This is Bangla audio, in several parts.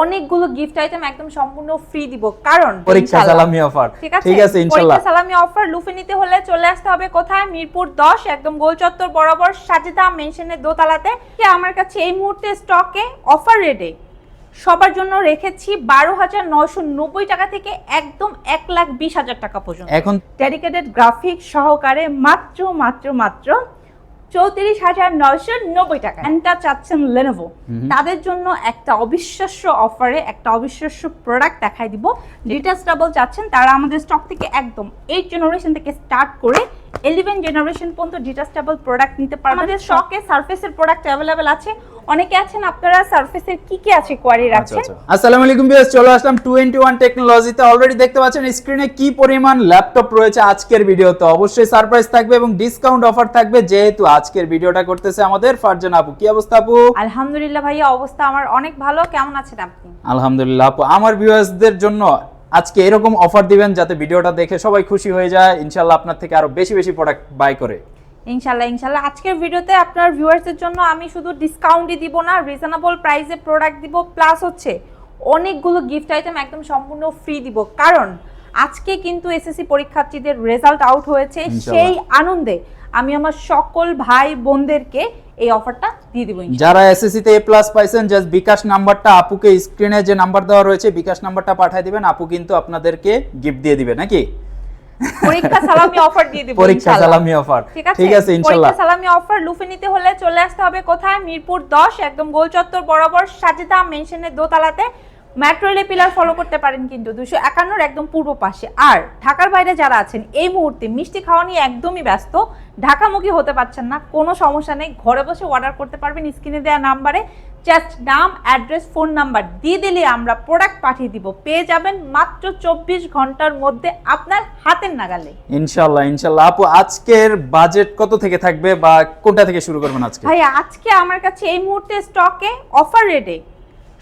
অনেকগুলো গিফট আইটেম একদম সম্পূর্ণ ফ্রি দিব। কারণ পরীক্ষা সালামি অফার ঠিক আছে? ঠিক আছে পরীক্ষা সালামি অফার লুফে নিতে হলে চলে আসতে হবে কোথায়? মিরপুর 10 একদম গোল চত্বর বরাবর সাজেদা মেনশনের দোতলাতে। কি আমার কাছে এই মুহূর্তে স্টকে অফার রেটে সবার জন্য রেখেছি বারো হাজার নয়শো নব্বই টাকা থেকে একদম এক লাখ বিশ হাজার টাকা পর্যন্ত। এখন ডেডিকেটেড গ্রাফিক সহকারে মাত্র মাত্র মাত্র চৌত্রিশ হাজার নয়শো নব্বই টাকা। এটা চাচ্ছেন লেনোভো তাদের জন্য একটা অবিশ্বাস্য অফারে একটা অবিশ্বাস্য প্রোডাক্ট দেখাই দিব। ডিটাচেবল চাচ্ছেন তারা আমাদের স্টক থেকে একদম এই জেনারেশন থেকে স্টার্ট করে ইলেভেন জেনারেশন পর্যন্ত ডিটাচেবল প্রোডাক্ট নিতে পারবেন। আমাদের স্টকে সার্ফেসের প্রোডাক্ট অ্যাভেলেবেল আছে। অনেকে আছেন আপনারা সার্ফেসের কি কি আছে কোয়ারি আচ্ছা রাখছেন? আচ্ছা। আসসালামু আলাইকুম ভিউয়ার্স চলে আসলাম 21 টেকনোলজিতে অলরেডি দেখতে পাচ্ছেন স্ক্রিনে কি পরিমাণ ল্যাপটপ রয়েছে আজকের ভিডিওতে। অবশ্যই সারপ্রাইজ থাকবে এবং ডিসকাউন্ট অফার থাকবে যেহেতু আজকের ভিডিওটা করতেছে আমাদের ফারজানা আপু। কি অবস্থা আপু? আলহামদুলিল্লাহ ভাইয়া অবস্থা আমার অনেক ভালো। কেমন আছেন আপনি? আলহামদুলিল্লাহ আপু। আমার ভিউয়ার্সদের জন্য আজকে এরকম অফার দিবেন যাতে ভিডিওটা দেখে সবাই খুশি হয়ে যায়। ইনশাআল্লাহ আপনার থেকে আরও বেশি বেশি প্রোডাক্ট বাই করে। ইনশাল্লাহ ইনশাল্লাহ আজকের ভিডিওতে আপনার ভিউয়ার্সদের জন্য আমি শুধু ডিসকাউন্টই দিব না রিজনেবল প্রাইসে প্রোডাক্ট দিব প্লাস হচ্ছে অনেকগুলো গিফট আইটেম একদম সম্পূর্ণ ফ্রি দিব। কারণ আজকে কিন্তু এসএসসি পরীক্ষার্থীদের রেজাল্ট আউট হয়েছে। সেই আনন্দে আমি আমার সকল ভাই বোনদেরকে এই অফারটা দিয়ে দিব যারা এসএসসি তে এ প্লাস পাইছেন জাস্ট বিকাশ নাম্বারটা আপুকে স্ক্রিনে যে নাম্বার দেওয়া রয়েছে বিকাশ নাম্বারটা পাঠিয়ে দিবেন আপু কিন্তু আপনাদেরকে গিফট দিয়ে দিবে নাকি? পরীক্ষা সালামি অফার দিয়ে দিব পরীক্ষা সালামি অফার ঠিক আছে? ইনশাআল্লাহ। পরীক্ষা সালামি অফার লুফে নিতে হলে চলে আসতে হবে কোথায়? মিরপুর 10 একদম গোল চত্বর বরাবর সাজেদা মেনশনের দোতলাতে। মেট্রো রেলে পিলার ফলো করতে পারেন কিন্তু দুশো একান্নর একদম পূর্ব পাশে। আর ঢাকার বাইরে যারা আছেন এই মুহূর্তে মিষ্টি খাওয়া নিয়ে একদমই ব্যস্ত। ঢাকামুখী হতে পারছেন না কোনো সমস্যা নেই। ঘরে বসে অর্ডার করতে পারবেন স্ক্রিনে দেওয়া নাম্বারে। জাস্ট নাম অ্যাড্রেস ফোন নাম্বার দিয়ে দিলে আমরা প্রোডাক্ট পাঠিয়ে দিব। পেয়ে যাবেন মাত্র চব্বিশ ঘণ্টার মধ্যে আপনার হাতের নাগালে। ইনশাল্লাহ ইনশাআল্লাহ। আপু আজকের বাজেট কত থেকে থাকবে বা কোনটা থেকে শুরু করবেন আজকে? ভাইয়া আজকে আমার কাছে এই মুহূর্তে স্টকে অফার রেটে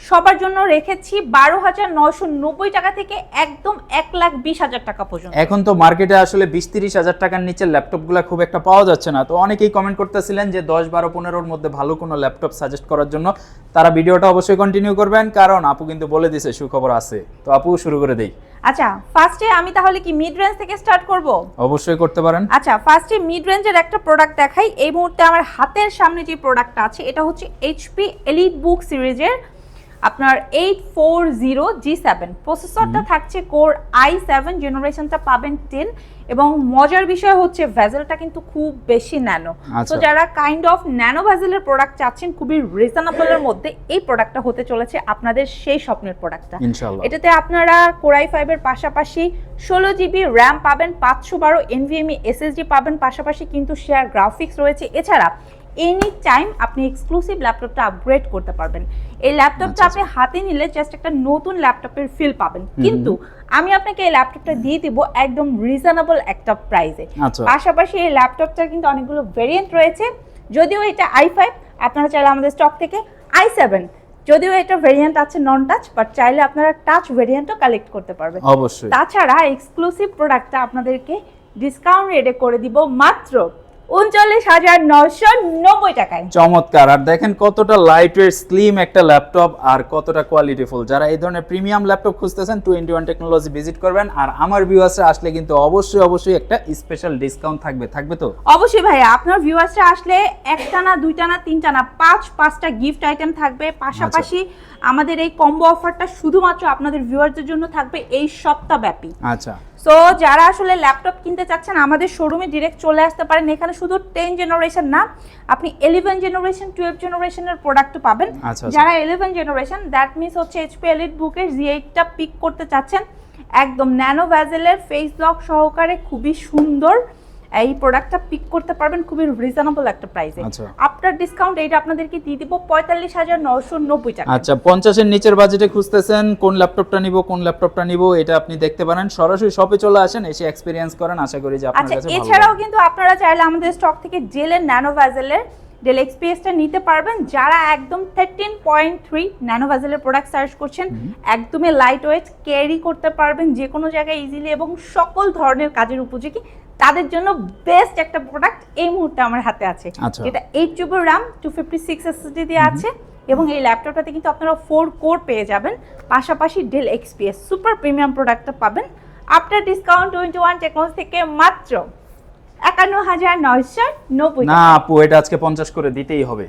সবার জন্য রেখেছি বারো হাজার নয়শো নব্বই টাকা থেকে একদম এক লাখ বিশ হাজার টাকা পর্যন্ত। এখন তো মার্কেটে আসলে বিশ তিরিশ হাজার টাকার নিচে ল্যাপটপগুলো খুব একটা পাওয়া যাচ্ছে না। তো অনেকেই কমেন্ট করতেছিলেন যে দশ বারো পনেরোর মধ্যে ভালো কোনো ল্যাপটপ সাজেস্ট করার জন্য। তারা ভিডিওটা অবশ্যই কন্টিনিউ করবেন কারণ আপু কিন্তু বলে দিছে সুখবর আছে। তো আপু শুরু করে দেই। আচ্ছা ফার্স্টে আমি তাহলে কি মিড রেঞ্জ থেকে স্টার্ট করব? অবশ্যই করতে পারেন। আচ্ছা ফার্স্টে মিড রেঞ্জের একটা প্রোডাক্ট দেখাই। এই মুহূর্তে আমার হাতের সামনে যে প্রোডাক্টটা আছে এটা হচ্ছে এইচপি এলিট বুক সিরিজের আপনার eight four zero G seven প্রসেসরটা থাকছে কোর আই সেভেন জেনারেশনটা পাবেন টেন এবং মজার বিষয় হচ্ছে ভেজেলটা কিন্তু খুব বেশি ন্যানো। তো আচ্ছা। যারা কাইন্ড অফ ন্যানো ভেজেলের প্রোডাক্ট চাচ্ছেন খুবই রিজনেবলের মধ্যে এই প্রোডাক্টটা হতে চলেছে আপনাদের সেই স্বপ্নের প্রোডাক্টটা ইনশাআল্লাহ। এটাতে আপনারা কোরাই ফাইভের পাশাপাশি ষোলো জিবি র্যাম পাবেন পাঁচশো বারো এনভিএমই এসএসডি পাবেন। পাশাপাশি কিন্তু শেয়ার গ্রাফিক্স রয়েছে। এছাড়া এনি টাইম আপনি এক্সক্লুসিভ ল্যাপটপটা আপগ্রেড করতে পারবেন। এই ল্যাপটপটা আচ্ছা, আপনি হাতে নিলে জাস্ট একটা নতুন ল্যাপটপের ফিল পাবেন। কিন্তু আমি আপনাকে এই ল্যাপটপটা দিয়ে দিব একদম রিজনেবল একটা প্রাইসে আচ্ছা। পাশাপাশি এই ল্যাপটপটার কিন্তু অনেকগুলো ভেরিয়েন্ট রয়েছে। যদিও এটা আই ফাইভ আপনারা চাইলে আমাদের স্টক থেকে আই সেভেন যদিও এটা ভেরিয়েন্ট আছে নন টাচ বাট চাইলে আপনারা টাচ ভেরিয়েন্টও কালেক্ট করতে পারবেন। অবশ্যই। তাছাড়া এক্সক্লুসিভ প্রোডাক্টটা আপনাদেরকে ডিসকাউন্ট রেটে করে দিব মাত্র উনচল্লিশ হাজার নশো নব্বই টাকায়। চমৎকার। আর দেখেন কতটা লাইট ওয়েট স্লিম একটা ল্যাপটপ আর কতটা কোয়ালিটিফুল যারা এই ধরনের প্রিমিয়াম ল্যাপটপ খুঁজতেছেন টোয়েন্টি ওয়ান টেকনোলজি ভিজিট করবেন। আর আমার ভিউয়ার্সরা আসলে কিন্তু অবশ্যই অবশ্যই একটা স্পেশাল ডিসকাউন্ট থাকবে। থাকবে তো? অবশ্যই ভাইয়া আপনার ভিউয়ার্সরা আসলে একটা না দুইটা না তিনটা না পাঁচ পাঁচটা গিফট আইটেম থাকবে। পাশাপাশি আমাদের এই কম্বো অফারটা শুধুমাত্র আপনাদের ভিউয়ারদের জন্য থাকবে এই সপ্তাহব্যাপী। আচ্ছা। সো যারা আসলে ল্যাপটপ কিনতে চাচ্ছেন আমাদের শোরুমে ডিরেক্ট চলে আসতে পারেন। এখানে শুধু টেন জেনারেশন না আপনি ইলেভেন জেনারেশন টুয়েলভ জেনারেশনের প্রোডাক্ট পাবেন। আচ্ছা, আচ্ছা। যারা ইলেভেন জেনারেশন দ্যাট মিনস হচ্ছে এইচপি এলিট বুকের জি এইটটা পিক করতে চাচ্ছেন একদম ন্যানো ভ্যাজেলের ফেস লক সহকারে খুবই সুন্দর। এই প্রোডাক্টটা পিক করতে পারবেন খুবই রিজনেবল একটা প্রাইসে। আফটার ডিসকাউন্ট এইটা আপনাদেরকে দিয়ে দিব পঁয়তাল্লিশ হাজার নশো নব্বই টাকা। আচ্ছা পঞ্চাশের নিচের বাজেটে খুঁজতেছেন কোন ল্যাপটপটা নিব কোন ল্যাপটপটা নিব এটা আপনি দেখতে পারেন। সরাসরি শপে চলে আসেন এসে এক্সপিরিয়েন্স করেন আশা করি যে আপনার আচ্ছা কাছে এছাড়াও কিন্তু আপনারা চাইলে আমাদের স্টক থেকে জেলের ন্যানো ভ্যাজেলের ডেল এক্সপিএসটা নিতে পারবেন। যারা একদম থার্টিন পয়েন্ট থ্রি ন্যানো ভ্যাজেলের প্রোডাক্ট সার্চ করছেন একদমই লাইট ওয়েট ক্যারি করতে পারবেন যে কোনো জায়গায় ইজিলি এবং সকল ধরনের কাজের উপযোগী তাদের জন্য বেস্ট একটা প্রোডাক্ট এই মুহূর্তে আমার হাতে আছে। যেটা eight GB RAM two fifty six SSD দিয়ে আছে এবং এই ল্যাপটপটাতে কিন্তু আপনারা ফোর কোর পেয়ে যাবেন। পাশাপাশি ডেল এক্সপিএস সুপার প্রিমিয়াম প্রোডাক্টটা পাবেন। After discount twenty one technology থেকে মাত্র একান্ন হাজার নয়শো নব্বই না আপু এটা আজকে পঞ্চাশ করে দিতেই হবে।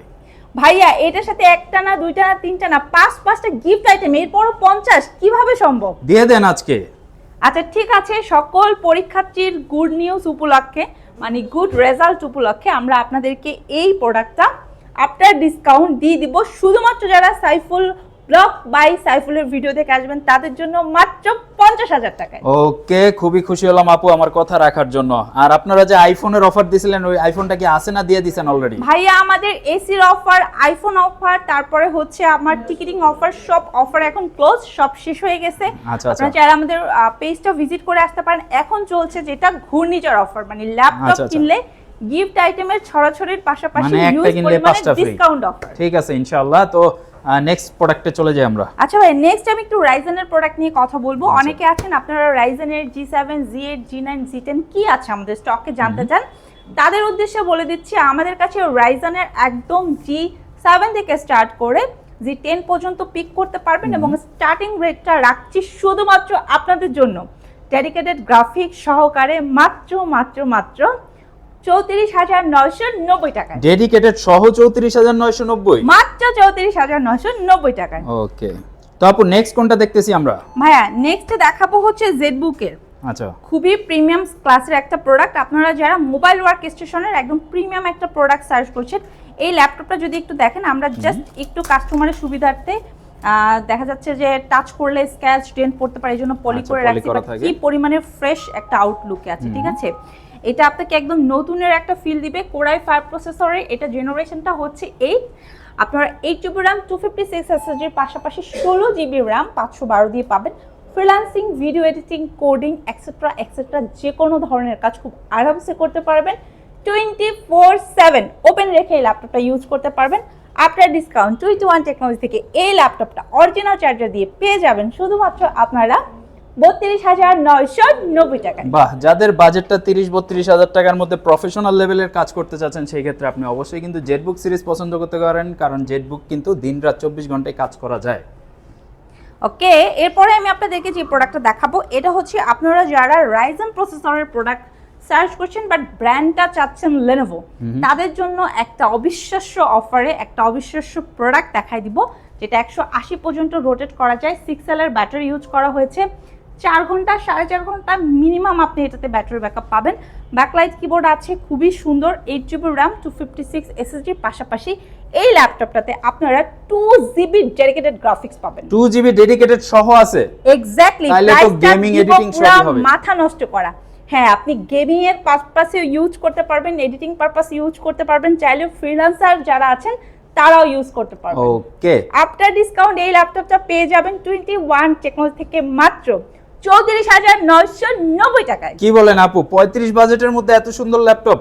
ভাইয়া এটার সাথে একটা না দুইটা না তিনটা না পাঁচ পাঁচটা গিফট আইটেম এরপরও পঞ্চাশ কীভাবে সম্ভব? দিয়ে দেন আজকে। আচ্ছা ঠিক আছে, সকল পরীক্ষার্থীর গুড নিউজ উপলক্ষে মানে গুড রেজাল্ট উপলক্ষে আমরা আপনাদেরকে এই প্রোডাক্টটা আফটার ডিসকাউন্ট দিয়ে দিব। শুধুমাত্র যারা সাইফুল ব্লগ বাই সাইফুলের ভিডিও দেখে আসবেন তাদের জন্য মাত্র পঞ্চাশ হাজার টাকায়। ওকে খুবই খুশি হলাম আপু আমার কথা রাখার জন্য। আর আপনারা যে আইফোনের অফার দিছিলেন ওই আইফোনটা কি আছে না দিয়ে দিছেন অলরেডি ভাইয়া আমাদের এসির অফার আইফোন অফার তারপরে হচ্ছে আমার টিকিটিং অফার সব অফার এখন ক্লোজ সব শেষ হয়ে গেছে। আচ্ছা, আচ্ছা। আপনারা যারা আমাদের পেজটা ভিজিট করে আসতে পারেন। এখন চলছে যেটা ঘূর্ণিঝড় অফার মানে ল্যাপটপ আচ্ছা। কিনলে গিফট আইটেমের ছড়াছড়ির পাশাপাশি মানে। ডিসকাউন্ট অফার ঠিক আছে ইনশাআল্লাহ। তো নেক্সট প্রোডাক্টে চলে যাই আমরা। আচ্ছা ভাই নেক্সট আমি একটু রাইজেনের প্রোডাক্ট নিয়ে কথা বলব। আচ্ছা। অনেকে আছেন আপনারা রাইজেনের G seven G eight G nine G ten কি আছে আমাদের স্টকে জানতে চান? তাদের উদ্দেশ্যে বলে দিচ্ছি আমাদের কাছে রাইজেনের একদম জি সেভেন থেকে স্টার্ট করে জি টেন পর্যন্ত পিক করতে পারবেন এবং স্টার্টিং রেটটা রাখছি শুধুমাত্র আপনাদের জন্য। ডেডিকেটেড গ্রাফিক সহকারে মাত্র মাত্র মাত্র চৌত্রিশ হাজার নয়শো নব্বই টাকায়। ডেডিকেটেড সহ চৌত্রিশ হাজার নয়শো নব্বই? মাত্র চৌত্রিশ হাজার নয়শো নব্বই টাকায়। ওকে তো আপু নেক্সট কোনটা দেখতেছি আমরা? ভাইয়া নেক্সট দেখাবো হচ্ছে জেড বুকের আচ্ছা। খুবই প্রিমিয়াম ক্লাসের একটা প্রোডাক্ট আপনারা যারা মোবাইল ওয়ার্ক স্টেশনের একদম প্রিমিয়াম একটা প্রোডাক্ট সার্চ করছেন এই ল্যাপটপটা যদি একটু দেখেন আমরা জাস্ট একটু কাস্টমারের সুবিধার্থে দেখা যাচ্ছে যে টাচ করলে স্ক্যাচ ডেন্ট পড়তে পারে এই জন্য পলি আচ্ছা, করে রাখছি। কি পরিমাণে ফ্রেশ একটা আউটলুকে আছে ঠিক আছে? এটা আপনাকে একদম নতুনের একটা ফিল দিবে কোরাই ফাইভ প্রসেসরে এটা জেনারেশনটা হচ্ছে এইট আপনারা eight GB RAM two fifty six এসএসডির পাশাপাশি ষোলো জিবি র্যাম পাঁচশো বারো দিয়ে পাবেন। Freelancing video editing coding extra extra যে কোনো ধরনের কাজ খুব আরামসে করতে পারবেন। টোয়েন্টি ফোর সেভেন ওপেন রেখে এই ল্যাপটপটা ইউজ করতে পারবেন। আপনার ডিসকাউন্ট টোয়েন্টি ওয়ান টেকনোলজি থেকে এই ল্যাপটপটা অরিজিনাল চার্জার দিয়ে পেয়ে যাবেন। শুধুমাত্র আপনারা বত্রিশ হাজার নয়শো নব্বই টাকায়। বাহ যাদের বাজেটটা তিরিশ বত্রিশ হাজার টাকার মধ্যে প্রফেশনাল লেভেলের কাজ করতে চাচ্ছেন সেই ক্ষেত্রে আপনি অবশ্যই কিন্তু জেটবুক সিরিজ পছন্দ করতে পারেন কারণ জেটবুক কিন্তু দিন রাত চব্বিশ ঘন্টায় কাজ করা যায়। ওকে এরপরে আমি আপনাদেরকে যে প্রোডাক্টটা দেখাবো এটা হচ্ছে আপনারা যারা রাইজন প্রসেসরের প্রোডাক্ট সার্চ করছেন বাট ব্র্যান্ডটা চাচ্ছেন লেনোভো তাদের জন্য একটা অবিশ্বাস্য অফারে একটা অবিশ্বাস্য প্রোডাক্ট দেখাই দিব যেটা একশো আশি পর্যন্ত রোটেট করা যায় সিক্স এল এর ব্যাটারি ইউজ করা হয়েছে। চার ঘণ্টা সাড়ে চার ঘণ্টা মিনিমাম আপনি এটাতে ব্যাটারি ব্যাকআপ পাবেন। ব্যাকলাইট কিবোর্ড আছে খুবই সুন্দর eight GB RAM two fifty six এসএসডির পাশাপাশি এই ল্যাপটপটাতে আপনারা টু জিবি ডেডিকেটেড গ্রাফিক্স পাবেন। টু জিবি ডেডিকেটেড সহ আছে। এক্স্যাক্টলি সবই হবে। মাথা নষ্ট করা। হ্যাঁ আপনি গেমিং এর পারপাসে ইউজ করতে পারবেন এডিটিং পারপাস ইউজ করতে পারবেন চাইলে ফ্রিল্যান্সার যারা আছেন তারাও ইউজ করতে পারবেন। ওকে আফটার ডিসকাউন্ট এই ল্যাপটপটা পেয়ে যাবেন টোয়েন্টি ওয়ান টেকনোলজি থেকে মাত্র চৌত্রিশ হাজার নয়শো নব্বই টাকায়। কি বলেন আপু? পঁয়ত্রিশ বাজেটের মধ্যে এত সুন্দর ল্যাপটপ।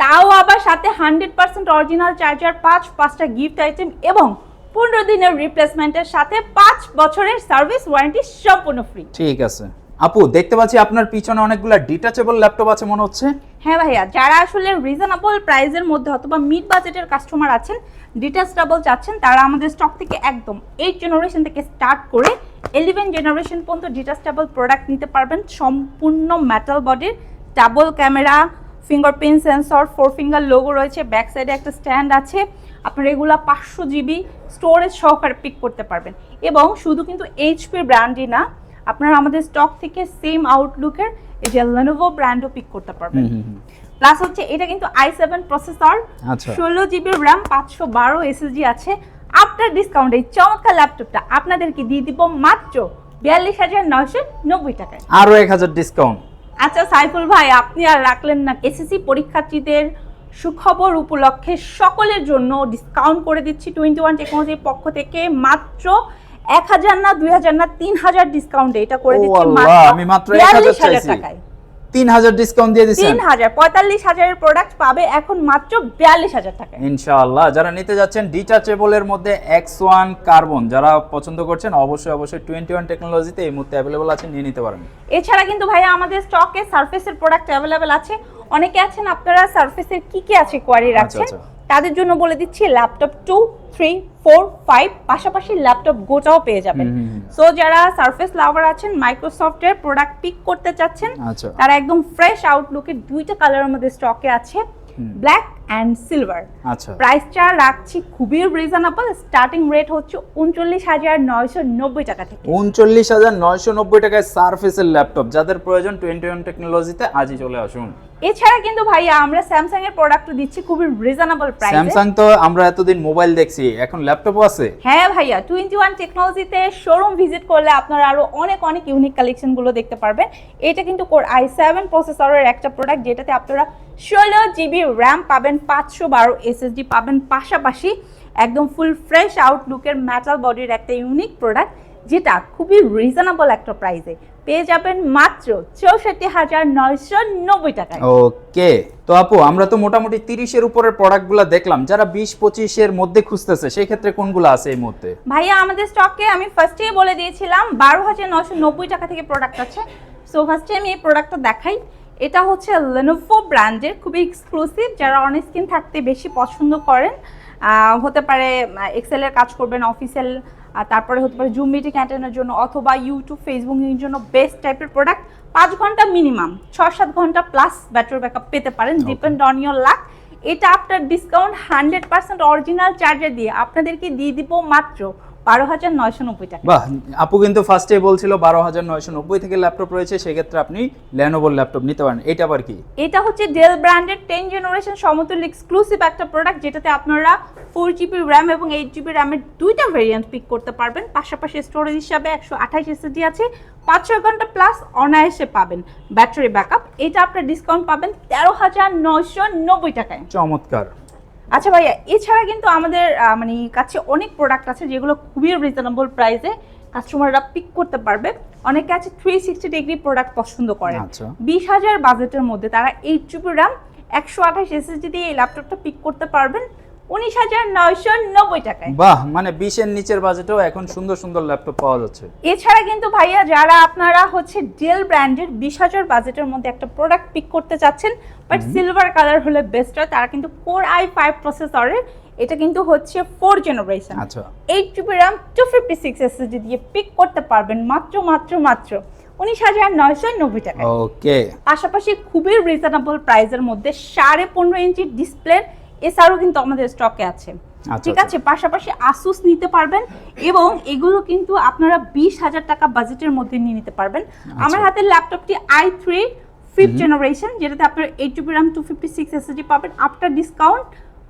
তাও আবার সাথে হান্ড্রেড পার্সেন্ট অরিজিনাল চার্জার পাঁচ পাঁচটা গিফট আইটেম এবং পনেরো দিনের রিপ্লেসমেন্টের সাথে পাঁচ বছরের সার্ভিস ওয়ারেন্টি সম্পূর্ণ ফ্রি ঠিক আছে। আপু, দেখতে পাচ্ছি আপনার পিছনে অনেকগুলা ডিটাচেবল ল্যাপটপ আছে মনে হচ্ছে। হ্যাঁ ভাইয়া, যারা আসলে রিজনেবল প্রাইসের মধ্যে অথবা মিড বাজেটের কাস্টমার আছেন ডিটাচেবল চাচ্ছেন, তারা আমাদের স্টক থেকে একদম এইট জেনারেশন থেকে স্টার্ট করে ইলেভেন জেনারেশন পর্যন্ত ডিটাচেবল প্রোডাক্ট নিতে পারবেন। সম্পূর্ণ মেটাল বডির double camera fingerprint sensor four finger logo রয়েছে ব্যাক সাইডে একটা স্ট্যান্ড আছে। আপনার এগুলা পাঁচশো জিবি স্টোরেজ সহকারে পিক করতে পারবেন। এবং শুধু কিন্তু এইচপির ব্র্যান্ডই না আপনারা আমাদের স্টক থেকে সেম আউটলুকের এই যে লেনোভো ব্র্যান্ডও পিক করতে পারবেন। প্লাস হচ্ছে এটা কিন্তু আই সেভেন প্রসেসর। ষোলো জিবি র্যাম পাঁচশো বারো এসএসডি আছে। আফটার ডিসকাউন্ট এই চমৎকার ল্যাপটপটা আপনাদেরকে দিয়ে দিব মাত্র বিয়াল্লিশ হাজার নয়শো নব্বই টাকায়। আরও এক হাজার ডিসকাউন্ট আচ্ছা সাইফুল ভাই আপনি আর রাখলেন না। এসএসসি পরীক্ষার্থীদের সুখবর উপলক্ষে সকলের জন্য ডিসকাউন্ট করে দিচ্ছি। টোয়েন্টি ওয়ান টেকনোলজির পক্ষ থেকে মাত্র এক হাজার না দুই হাজার না তিন হাজার ডিসকাউন্ট এটা করে দিচ্ছি আমি মাত্র বিয়াল্লিশ হাজার টাকায়। তিন হাজার ডিসকাউন্ট দিয়ে দিচ্ছেন তিন হাজার পঁয়তাল্লিশ হাজারের প্রোডাক্ট পাবে এখন মাত্র বিয়াল্লিশ হাজার টাকায়। ইনশাআল্লাহ যারা নিতে যাচ্ছেন ডিটাচেবলের মধ্যে এক্স ওয়ান কার্বন যারা পছন্দ করছেন অবশ্যই অবশ্যই টোয়েন্টি ওয়ান টেকনোলজিতে এই মুহূর্তে অ্যাভেলেবল আছে নিয়ে নিতে পারেন। এছাড়া কিন্তু ভাইয়া আমাদের স্টকে সার্ফেসের প্রোডাক্ট অ্যাভেলেবেল আছে। অনেকে আছেন আপনারা সার্ফেসের কি কি আছে কোয়ারি রাখছেন? আচ্ছা। তাদের জন্য বলে দিচ্ছি laptop two three four five পাশাপাশি ল্যাপটপ গোটাও পেয়ে যাবেন। সো যারা সার্ফেস লাভার আছেন মাইক্রোসফটের প্রোডাক্ট পিক করতে চাচ্ছেন আচ্ছা। তারা একদম ফ্রেশ আউটলুকের দুইটা কালারের মধ্যে স্টকে আছে। ব্ল্যাক অ্যান্ড সিলভার আচ্ছা। প্রাইসটা রাখছি খুবই রিজনেবল স্টার্টিং রেট হচ্ছে উনচল্লিশ হাজার নয়শো নব্বই টাকা থেকে। উনচল্লিশ হাজার নয়শো নব্বই টাকায় সারফেসের ল্যাপটপ যাদের প্রয়োজন টোয়েন্টি ওয়ান টেকনোলজিতে আজই চলে আসুন। এছাড়া কিন্তু ভাইয়া আমরা স্যামসাং এর প্রোডাক্ট দিচ্ছি খুবই রিজনেবল প্রাইসে স্যামসাং তো আমরা এতদিন মোবাইল দেখছি এখন ল্যাপটপও আছে? হ্যাঁ ভাইয়া টোয়েন্টি ওয়ান টেকনোলজিতে শোরুম ভিজিট করলে আপনারা আরও অনেক অনেক ইউনিক কালেকশনগুলো দেখতে পারবেন। এটা কিন্তু কোর আই সেভেন প্রসেসরের একটা প্রোডাক্ট যেটাতে আপনারা ষোলো জিবি র্যাম পাবেন পাঁচশো বারো এসএসডি পাবেন পাশাপাশি একদম ফুল ফ্রেশ আউটলুকের মেটাল বডির একটা ইউনিক প্রোডাক্ট যেটা খুবই রিজনেবল একটা প্রাইসে পেয়ে যাবেন মাত্র চৌষট্টি হাজার নয়শো নব্বই টাকায়। ওকে তো আপু আমরা তো মোটামুটি তিরিশের উপরের প্রোডাক্টগুলো দেখলাম। যারা বিশ পঁচিশের মধ্যে খুঁজতেছে সেই ক্ষেত্রে কোনগুলো আছে এই মুহূর্তে? ভাইয়া আমাদের স্টকে আমি ফার্স্টেই বলে দিয়েছিলাম বারো হাজার নয়শো নব্বই টাকা থেকে প্রোডাক্ট আছে। সো ফার্স্টে আমি এই প্রোডাক্টটা দেখাই। এটা হচ্ছে লেনোভো ব্র্যান্ডের খুবই এক্সক্লুসিভ যারা অন স্ক্রিন থাকতে বেশি পছন্দ করেন হতে পারে এক্সেলের কাজ করবেন অফিসিয়াল তারপরে হতে পারে জুম মিটিং অ্যাটেন্ডের জন্য অথবা ইউটিউব ফেসবুকের জন্য বেস্ট টাইপের প্রোডাক্ট পাঁচ ঘণ্টা মিনিমাম ছ সাত ঘণ্টা প্লাস ব্যাটারি ব্যাকআপ পেতে পারেন ডিপেন্ড অন ইয়োর লাক এটা আপনার ডিসকাউন্ট হান্ড্রেড পার্সেন্ট অরিজিনাল চার্জে দিয়ে আপনাদেরকে দিয়ে দিব মাত্র বারো হাজার নয়শো নব্বই টাকা। বাহ আপু কিন্তু ফার্স্টে বলছিল বারো হাজার নয়শো নব্বই থেকে ল্যাপটপ রয়েছে সেক্ষেত্রে আপনি ল্যানোভোর ল্যাপটপ নিতে পারেন। এটা আবার কি? এটা হচ্ছে ডেল ব্র্যান্ডের টেন জেনারেশন সমতুল্য এক্সক্লুসিভ একটা প্রোডাক্ট যেটাতে আপনারা ফোর জিবি র্যাম এবং এইট জিবি র্যামের দুইটা ভেরিয়েন্ট পিক করতে পারবেন। পাশাপাশি স্টোরেজ হিসাবে একশো আঠাশ এসএসডি আছে পাঁচ ছয় ঘণ্টা প্লাস অনায়াসে পাবেন। ব্যাটারি ব্যাকআপ এটা আপনার ডিসকাউন্ট পাবেন তেরো হাজার নয়শো নব্বই টাকায়। চমৎকার। আচ্ছা ভাইয়া এছাড়া কিন্তু আমাদের মানে কাছে অনেক প্রোডাক্ট আছে যেগুলো খুবই রিজনেবল প্রাইসে কাস্টমাররা পিক করতে পারবে। অনেকে আছে থ্রি সিক্সটি ডিগ্রি প্রোডাক্ট পছন্দ করে। আচ্ছা। বিশ হাজার বাজেটের মধ্যে তারা এইট জিবি র্যাম একশো আঠাশ এসএসডি দিয়ে এই ল্যাপটপটা পিক করতে পারবেন। উনিশ হাজার নয়শো নব্বই টাকায়। বাহ মানে বিশের নিচের বাজেটেও এখন সুন্দর সুন্দর ল্যাপটপ পাওয়া যাচ্ছে। এছাড়া কিন্তু ভাইয়া যারা আপনারা হচ্ছে ডেল ব্র্যান্ডের বিশ হাজার বাজেটের মধ্যে একটা প্রোডাক্ট পিক করতে চাচ্ছেন বাট সিলভার কালার হলে বেস্ট হয় তারা কিন্তু কোর আই ফাইভ প্রসেসরের এটা কিন্তু হচ্ছে four generation eight GB RAM two fifty six SSD দিয়ে পিক করতে পারবেন মাত্র মাত্র মাত্র উনিশ হাজার নয়শো নব্বই টাকা ওকে পাশাপাশি খুবই রিজনেবল প্রাইসের মধ্যে সাড়ে পনেরো ইঞ্চি ডিসপ্লে এছাড়াও কিন্তু আমাদের স্টকে আছে। আচ্ছা, ঠিক আচ্ছা। আছে? পাশাপাশি আসুস নিতে পারবেন এবং এগুলো কিন্তু আপনারা বিশ হাজার টাকা বাজেটের মধ্যে নিয়ে নিতে পারবেন। আমার হাতে ল্যাপটপটি আই থ্রি ফিফথ জেনারেশন যেটাতে আপনার eight GB RAM two fifty six SSD পাবেন আফটার ডিসকাউন্ট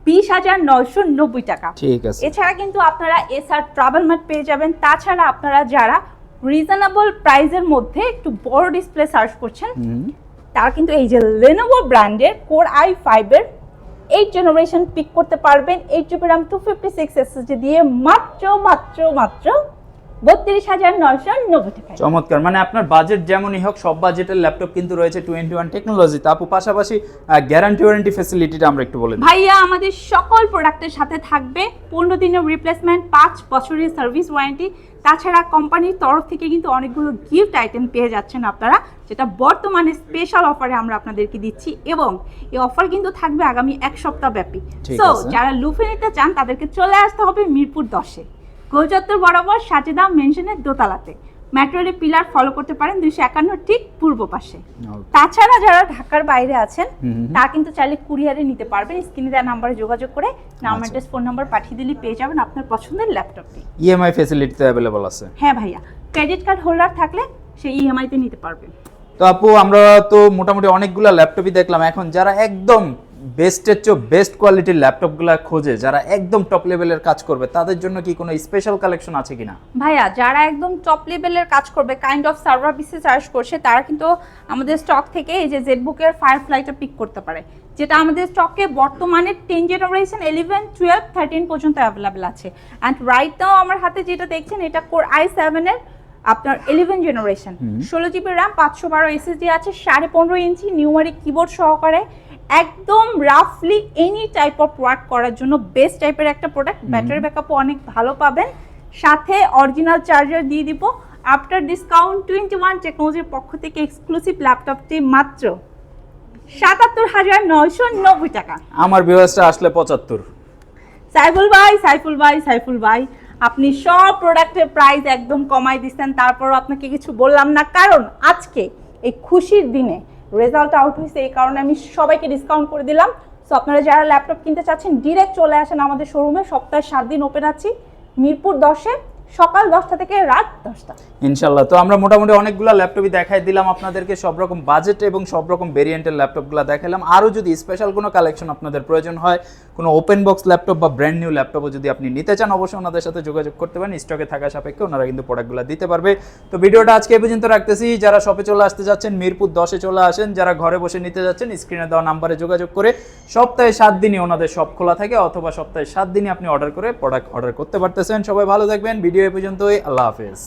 বিশ হাজার নয়শো নব্বই টাকা। ঠিক আছে। এছাড়া কিন্তু আপনারা এসআর ট্রাভেল ম্যাট পেয়ে যাবেন। তাছাড়া আপনারা যারা রিজনেবল প্রাইসের মধ্যে একটু বড় ডিসপ্লে সার্চ করছেন। তারা কিন্তু এই যে লেনোভো ব্র্যান্ডের কোর আই ফাইভের এইট জেনারেশন পিক করতে পারবেন eight GB RAM two fifty six SSD দিয়ে মাত্র মাত্র মাত্র বত্রিশ হাজার নয়শো নব্বই টাকায় চমৎকার। মানে আপনার বাজেট যেমনই হোক সব বাজেটের ল্যাপটপ কিন্তু রয়েছে টোয়েন্টি ওয়ান টেকনোলজি তা আপু পাশাপাশি গ্যারান্টি ওয়ারেন্টি ফ্যাসিলিটিটা আমরা একটু বলে ভাইয়া আমাদের সকল প্রোডাক্টের সাথে থাকবে পনেরো দিনের রিপ্লেসমেন্ট পাঁচ বছরের সার্ভিস ওয়ারেন্টি তাছাড়া কোম্পানির তরফ থেকে কিন্তু অনেকগুলো গিফট আইটেম পেয়ে যাচ্ছেন আপনারা যেটা বর্তমানে স্পেশাল অফারে আমরা আপনাদেরকে দিচ্ছি এবং এই অফার কিন্তু থাকবে আগামী এক সপ্তাহ ব্যাপী। সো যারা লুফে নিতে চান তাদেরকে চলে আসতে হবে মিরপুর দশে। গোলচত্বর বরাবর সাজেদা মেনশনের দোতলাতে। মেট্রো রেল পিলার ফলো করতে পারেন দুইশো একান্ন ঠিক পূর্ব পাশে। তাছাড়া যারা ঢাকার বাইরে আছেন। তারা কিন্তু চাইলে কুরিয়ারে নিতে পারবেন। স্ক্রিনে দেওয়া নাম্বারে যোগাযোগ করে নাম। অ্যাড্রেস ফোন নাম্বার পাঠিয়ে দিলে পেয়ে যাবেন আপনার পছন্দের ল্যাপটপটি ইএমআই ফ্যাসিলিটি তো অ্যাভেলেবল আছে। হ্যাঁ ভাইয়া ক্রেডিট কার্ড হোল্ডার থাকলে সে ইএমআই তে নিতে পারবেন তো আপু আমরা তো মোটামুটি অনেকগুলো ল্যাপটপই দেখলাম। এখন যারা একদম বেস্টের চেয়ে বেস্ট কোয়ালিটির ল্যাপটপগুলো খোঁজে যারা একদম টপ লেভেলের কাজ করবে তাদের জন্য কি কোনো স্পেশাল কালেকশন আছে কিনা? ভাইয়া যারা একদম টপ লেভেলের কাজ করবে কাইন্ড অফ সার্ভার বিসে চার্জ করছে তারা কিন্তু আমাদের স্টক থেকে এই যে জেটবুকের ফায়ার ফ্লাইটা পিক করতে পারে যেটা আমাদের স্টকে বর্তমানে ten generation eleven twelve thirteen পর্যন্ত অ্যাভেলেবেল আছে। অ্যান্ড রাইট নাও আমার হাতে যেটা দেখছেন এটা কোর আই সেভেনের আপনার ইলেভেন জেনারেশন ষোলো জিবি র্যাম পাঁচশো বারো এসএসডি আছে সাড়ে পনেরো ইঞ্চি নিউমারিক কিবোর্ড সহকারে একদম রাফলি এনি টাইপ অফ ওয়ার্ক করার জন্য বেস্ট টাইপের একটা প্রোডাক্ট ব্যাটারি ব্যাকআপও অনেক ভালো পাবেন। সাথে অরিজিনাল চার্জার দিয়ে দিব। আফটার ডিসকাউন্ট টোয়েন্টি ওয়ান টেকনোলজির পক্ষ থেকে এক্সক্লুসিভ ল্যাপটপটি মাত্র সাতাত্তর হাজার নয়শো নব্বই টাকা। আমার ভিউয়ার্সটা আসলে পঁচাত্তর। সাইফুল ভাই সাইফুল ভাই সাইফুল ভাই আপনি সব প্রোডাক্টের প্রাইস একদম কমাই দিচ্ছেন। তারপরও আপনাকে কিছু বললাম না। কারণ আজকে এই খুশির দিনে রেজাল্ট আউট হয়েছে, এই কারণে আমি সবাইকে ডিসকাউন্ট করে দিলাম। সো আপনারা যারা ল্যাপটপ কিনতে চাচ্ছেন ডিরেক্ট চলে আসেন আমাদের শোরুমে সপ্তাহে সাত দিন ওপেন আছি, মিরপুর দশে, সকাল দশটা থেকে রাত দশটা। ইনশাল্লাহ তো আমরা মোটামুটি অনেকগুলো ল্যাপটপই দেখাই দিলাম আপনাদেরকে, সব রকম বাজেট এবং সব রকম ভেরিয়েন্টের ল্যাপটপগুলো দেখালাম। আরও যদি স্পেশাল কোনো কালেকশন আপনাদের প্রয়োজন হয় কোনো ওপেন বক্স ল্যাপটপ বা ব্র্যান্ড নিউ ল্যাপটপও যদি আপনি নিতে চান, অবশ্যই ওনাদের সাথে যোগাযোগ করতে পারেন। স্টকে থাকা সাপেক্ষে ওনারা কিন্তু প্রোডাক্টগুলো দিতে পারবে। তো ভিডিওটা আজকে এই পর্যন্ত রাখতেছি। যারা শপে চলে আসতে যাচ্ছেন, মিরপুর দশে চলে আসেন, যারা ঘরে বসে নিতে যাচ্ছেন স্ক্রিনে দেওয়া নাম্বারে যোগাযোগ করে সপ্তাহে সাত দিনই ওনাদের সব খোলা থাকে, অথবা সপ্তাহে সাত দিনই আপনি অর্ডার করে প্রোডাক্ট অর্ডার করতে পারতেছেন। সবাই ভালো থাকবেন। ভিডিও এ পর্যন্তই। আল্লাহ হাফেজ।